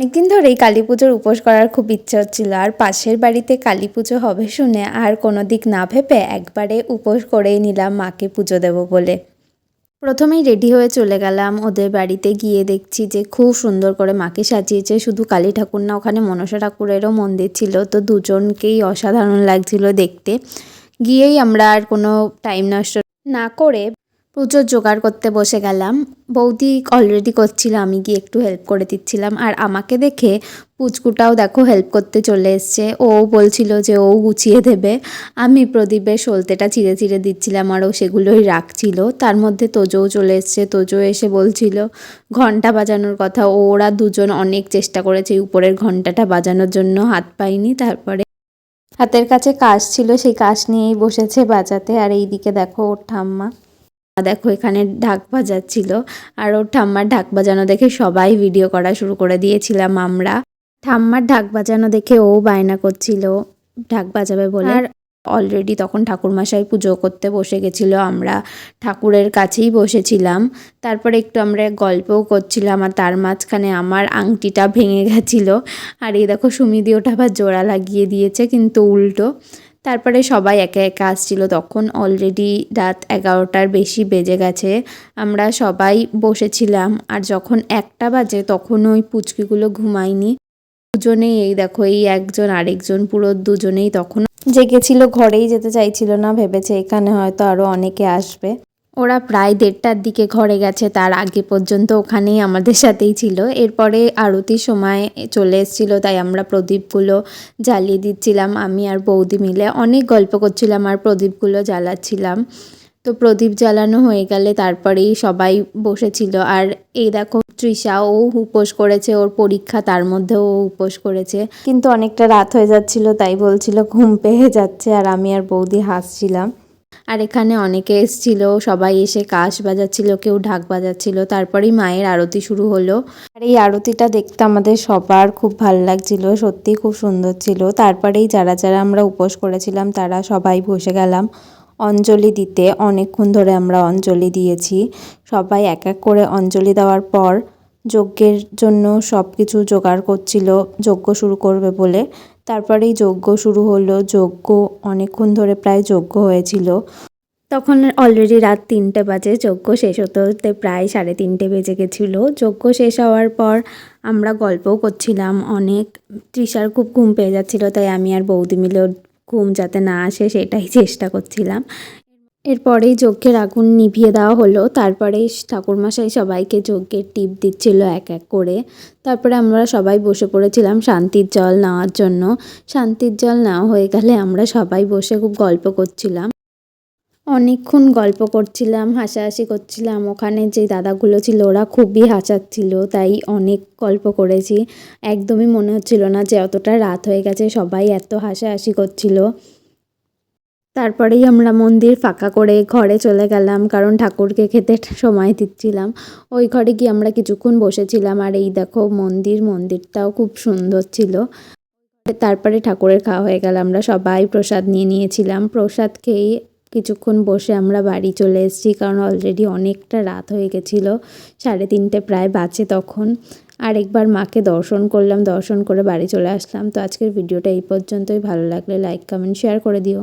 অনেকদিন ধরেই কালী পুজোর উপোস করার খুব ইচ্ছে হচ্ছিল, আর পাশের বাড়িতে কালী পুজো হবে শুনে আর কোনো দিক না ভেবে একবারে উপোস করেই নিলাম মাকে পুজো দেব বলে। প্রথমেই রেডি হয়ে চলে গেলাম, ওদের বাড়িতে গিয়ে দেখছি যে খুব সুন্দর করে মাকে সাজিয়েছে, শুধু কালী ঠাকুর না, ওখানে মনসা ঠাকুরেরও মন্দির ছিল, তো দুজনকেই অসাধারণ লাগছিল দেখতে। গিয়েই আমরা আর কোনো টাইম নষ্ট না করে পুজোর জোগাড় করতে বসে গেলাম। বৌদি অলরেডি করছিল, আমি গিয়ে একটু হেল্প করে দিচ্ছিলাম। আর আমাকে দেখে পুচকুটাও দেখো হেল্প করতে চলে এসছে। ও বলছিল যে ও গুছিয়ে দেবে। আমি প্রদীপের সলতেটা চিড়ে চিড়ে দিচ্ছিলাম আর ও সেগুলোই রাখছিল। তার মধ্যে তোজোও চলে এসছে। তোজো এসে বলছিল, ঘণ্টা বাজানোর কথা। ওরা দুজন অনেক চেষ্টা করেছে উপরের ঘন্টাটা বাজানোর জন্য। হাত পায়নি তারপরে হাতের কাছে কাশ ছিল, সেই কাশ নিয়েই বসেছে বাজাতে। আর এইদিকে দেখো ওর ঠাম্মা। দেখো এখানে ঢাক বাজাচ্ছিল। আর ওর ঠাম্মার ঢাক বাজানো দেখে সবাই ভিডিও করা শুরু করে দিয়েছিলাম আমরা। ঠাম্মার ঢাক বাজানো দেখে ও বায়না করছিল। ঢাক বাজাবে বলে আর অলরেডি তখন ঠাকুরমশাই পুজো করতে বসে গেছিল আমরা। ঠাকুরের কাছেই বসেছিলাম। তারপরে একটু আমরা গল্পও করছিলাম আর তার মাঝখানে আমার আংটিটা ভেঙে গেছিল। আর এই দেখো সুমিদি ওটা আবার জোড়া লাগিয়ে দিয়েছে কিন্তু উল্টো। তারপরে সবাই একা একা আসছিল। তখন অলরেডি রাত এগারোটার বেশি বেজে গেছে। আমরা সবাই বসেছিলাম আর যখন একটা বাজে তখন ওই পুচকিগুলো ঘুমায়নি। দুজনেই এই দেখো, এই একজন আরেকজন পুরো দুজনেই তখন জেগেছিল, ঘরেই যেতে চাইছিল না, ভেবেছে এখানে হয়তো আরও অনেকে আসবে। ওরা প্রায় দেড়টার দিকে ঘরে গেছে, তার আগে পর্যন্ত ওখানেই আমাদের সাথেই ছিল। এরপরে আরতির সময় চলে এসেছিল, তাই আমরা প্রদীপগুলো জ্বালিয়ে দিচ্ছিলাম, আমি আর বৌদি মিলে। অনেক গল্প করছিলাম আর প্রদীপগুলো জ্বালাচ্ছিলাম। তো প্রদীপ জ্বালানো হয়ে গেলে তারপরেই সবাই বসেছিল। আর এই দেখো, তৃষা, ও উপোস করেছে, ওর পরীক্ষা তার মধ্যেও ও উপোস করেছে। কিন্তু অনেকটা রাত হয়ে যাচ্ছিল, তাই বলছিল ঘুম পেয়ে যাচ্ছে, আর আমি আর বৌদি হাসছিলাম। আর এখানে অনেকে এসছিল, সবাই এসে কাশ বাজাচ্ছিল, কেউ ঢাক বাজাচ্ছিল, তারপরেই মায়ের আরতি শুরু হলো। আর এই আরতিটা দেখতে আমাদের সবার খুব ভালো লাগছিল, সত্যিই খুব সুন্দর ছিল। তারপরেই যারা যারা আমরা উপোস করেছিলাম, তারা সবাই বসে গেলাম অঞ্জলি দিতে। অনেকক্ষণ ধরে আমরা অঞ্জলি দিয়েছি। সবাই এক এক করে অঞ্জলি দেওয়ার পর, যজ্ঞের জন্য সব কিছু জোগাড় করছিল, যজ্ঞ শুরু করবে বলে। তারপরেই যজ্ঞ শুরু হলো। যজ্ঞ অনেকক্ষণ ধরে প্রায় যজ্ঞ হয়েছিল। তখন অলরেডি রাত তিনটে বাজে, যজ্ঞ শেষ হতে হতে প্রায় সাড়ে তিনটে বেজে গেছিল। যজ্ঞ শেষ হওয়ার পর আমরা গল্পও করছিলাম। অনেক তৃষার খুব ঘুম পেয়ে যাচ্ছিল, তাই আমি আর বৌদি মিলে ঘুম যাতে না আসে, সেটাই চেষ্টা করছিলাম। এরপরেই যজ্ঞের আগুন নিভিয়ে দেওয়া হলো। তারপরেই ঠাকুরমশাই সবাইকে যজ্ঞের টিপ দিচ্ছিল এক এক করে। তারপরে আমরা সবাই বসে পড়েছিলাম শান্তির জল নেওয়ার জন্য। শান্তির জল নেওয়া হয়ে গেলে আমরা সবাই বসে খুব গল্প করছিলাম। অনেকক্ষণ গল্প করছিলাম, হাসাহাসি করছিলাম। ওখানে যে দাদাগুলো ছিল, ওরা খুবই হাসাচ্ছিল, তাই অনেক গল্প করেছি। একদমই মনে হচ্ছিল না যে অতটা রাত হয়ে গেছে, সবাই এত হাসাহাসি করছিল। তারপরেই আমরা মন্দির ফাঁকা করে ঘরে চলে গেলাম, কারণ ঠাকুরকে খেতে সময় দিচ্ছিলাম। ওই ঘরে গিয়ে আমরা কিছুক্ষণ বসেছিলাম, আর এই দেখো মন্দির, মন্দিরটাও খুব সুন্দর ছিল। তারপরে ঠাকুরের খাওয়া হয়ে গেল, আমরা সবাই প্রসাদ নিয়ে নিয়েছিলাম। প্রসাদ খেয়ে কিছুক্ষণ বসে আমরা বাড়ি চলে এসেছি, কারণ অলরেডি অনেকটা রাত হয়ে গেছিল, সাড়ে তিনটে প্রায় বাজে তখন। আরেকবার মাকে দর্শন করলাম, দর্শন করে বাড়ি চলে আসলাম। তো আজকের ভিডিওটা এই পর্যন্তই, ভালো লাগলে লাইক কমেন্ট শেয়ার করে দিও।